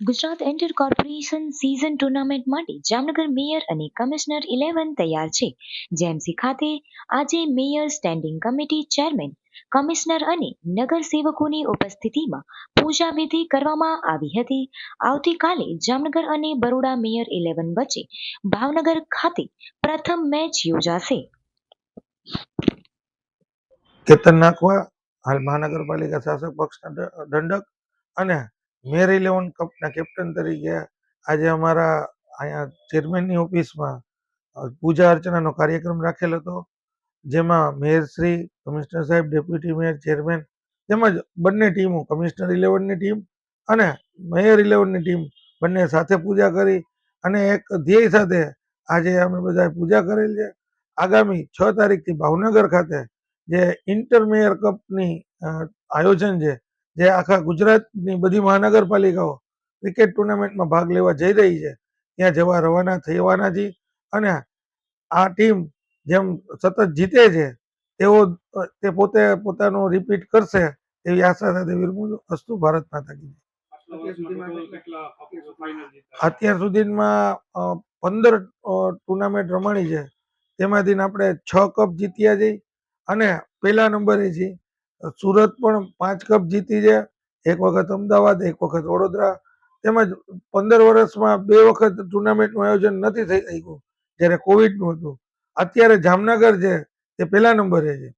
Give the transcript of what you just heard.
Gujarat inter corporation season tournament માટે Jamnagar mayor અને commissioner eleven તૈયાર છે. જેએમસી ખાતે આજે mayor standing committee chairman commissioner અને નગરસેવકોની ઉપસ્થિતિમાં પૂજા વિધિ કરવામાં આવી હતી. આવતીકાલે જામનગર અને બરોડા મેયર ઇલેવન વચ્ચે ભાવનગર ખાતે પ્રથમ મેચ યોજાશે. કેતન નાખવા, હાલ મહાનગરપાલિકા શાસક પક્ષના દંડક અને મેયર ઇલેવન કપના કેપ્ટન તરીકે આજે અમારા અહીંયા ચેરમેનની ઓફિસમાં પૂજા અર્ચનાનો કાર્યક્રમ રાખેલ હતો. જેમાં મેયરશ્રી કમિશનર સાહેબ ડેપ્યુટી મેયર ચેરમેન તેમજ બંને ટીમો કમિશનર ઇલેવનની ટીમ અને મેયર ઇલેવનની ટીમ બંને સાથે પૂજા કરી અને એક ધ્યેય સાથે આજે અમે બધાએ પૂજા કરેલ છે. આગામી છ તારીખથી ભાવનગર ખાતે જે ઇન્ટર મેયર કપની આયોજન છે જે આખા ગુજરાતની બધી મહાનગરપાલિકાઓ ક્રિકેટ ટુર્નામેન્ટમાં ભાગ લેવા જઈ રહી છે, ત્યાં જવા રવાના થવાના છે અને આ ટીમ જેમ સતત જીતે છે, તેઓ, તે પોતે પોતાનું રિપીટ કરશે એવી આશા સાથે વિરમું અસ્તુ ભારત માતા કી જય. આટલા વર્ષમાં total કેટલા ફાઇનલ જીત્યા અત્યાર સુધીમાં પંદર ટુર્નામેન્ટ રમાણી છે તેમાંથી આપણે છ કપ જીત્યા છે અને પહેલા નંબરે છે સુરત પણ પાંચ કપ જીતી છે. એક વખત અમદાવાદ, એક વખત વડોદરા. તેમજ પંદર વર્ષમાં બે વખત ટુર્નામેન્ટનું આયોજન નથી થઈ શક્યું, જ્યારે કોવિડનું હતું. અત્યારે જામનગર છે, તે પહેલા નંબરે છે.